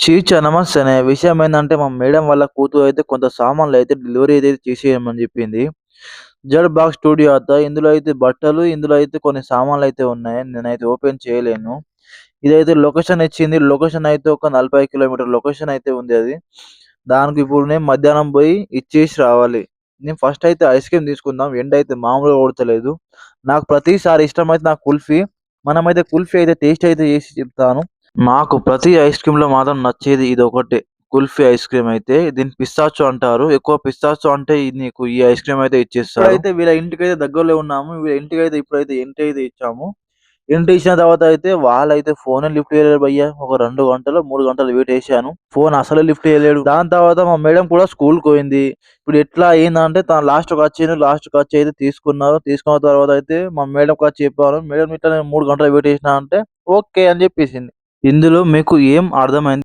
చీచ నమస్తే అనే విషయం ఏంటంటే మా మేడం వాళ్ళ కూతురు అయితే కొంత సామాన్లు అయితే డెలివరీ అయితే చేసేయమని చెప్పింది. జడ్ బాక్స్ స్టూడియో అత్త. ఇందులో అయితే బట్టలు ఇందులో అయితే కొన్ని సామాన్లు అయితే ఉన్నాయి. నేనైతే ఓపెన్ చేయలేను. ఇదైతే లొకేషన్ ఇచ్చింది. లొకేషన్ అయితే ఒక నలభై కిలోమీటర్ లొకేషన్ అయితే ఉంది అది. దానికి ఇప్పుడు నేను మధ్యాహ్నం పోయి ఇచ్చేసి రావాలి. నేను ఫస్ట్ అయితే ఐస్ క్రీమ్ తీసుకుందాం. ఎండ అయితే మామూలుగా కొడతలేదు. నాకు ప్రతిసారి ఇష్టం అయితే నాకు కుల్ఫీ. మనమైతే కుల్ఫీ అయితే టేస్ట్ అయితే చేసి చెప్తాను. నాకు ప్రతి ఐస్ క్రీమ్లో మాత్రం నచ్చేది ఇది ఒకటే కుల్ఫీ ఐస్ క్రీమ్ అయితే దీన్ని పిస్తాచో అంటారు. ఎక్కువ పిస్తాచో అంటే నీకు ఈ ఐస్ క్రీమ్ అయితే ఇచ్చేస్తారు. అయితే వీళ్ళ ఇంటికి అయితే దగ్గరలో ఉన్నాము. వీళ్ళ ఇంటికి అయితే ఇప్పుడైతే ఇంటి అయితే ఇచ్చాము. ఇంటి ఇచ్చిన తర్వాత అయితే వాళ్ళైతే ఫోన్ లిఫ్ట్ చేయలేరు భయ్య. ఒక రెండు గంటలు మూడు గంటలు వెయిట్ చేశాను. ఫోన్ అసలు లిఫ్ట్ చేయలేడు. దాని తర్వాత మా మేడం కూడా స్కూల్ పోయింది. ఇప్పుడు ఎట్లా అయిందంటే తన లాస్ట్ వచ్చి లాస్ట్ వచ్చి అయితే తీసుకున్నారు. తీసుకున్న తర్వాత అయితే మా మేడం వచ్చి చెప్పాను. మేడం ఇట్లా నేను మూడు గంటలు వెయిట్ చేసిన అంటే ఓకే అని చెప్పేసింది. ఇందులో మీకు ఏం అర్థమైంది?